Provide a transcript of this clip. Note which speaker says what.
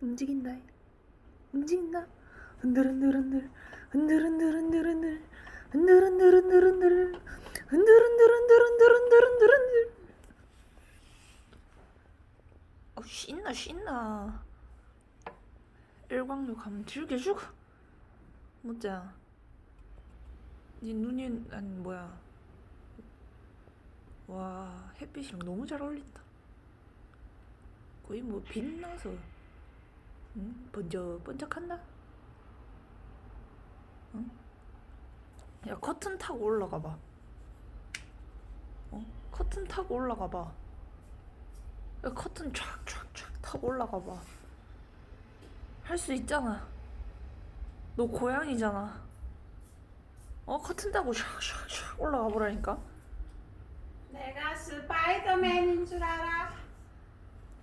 Speaker 1: 움직인다. 움직인다. 흔들흔들흔들. 흔들흔들흔들흔들. 흔들흔들흔들흔들. 흔들흔들흔들흔들흔들흔들. 어 신나 신나 일광욕 하면 즐겨주고 뭐자. 네 눈이 아니 뭐야. 와 햇빛이랑 너무 잘 어울린다. 거의 뭐 빛나서 응? 번쩍 번쩍한다 응? 야 커튼 타고 올라가 봐 어? 커튼 타고 올라가 봐 야, 커튼 촥촥촥 타고 올라가 봐 할 수 있잖아 너 고양이잖아 어 커튼 타고 촥촥촥 올라가 보라니까
Speaker 2: 내가 스파이더맨인 줄 알아.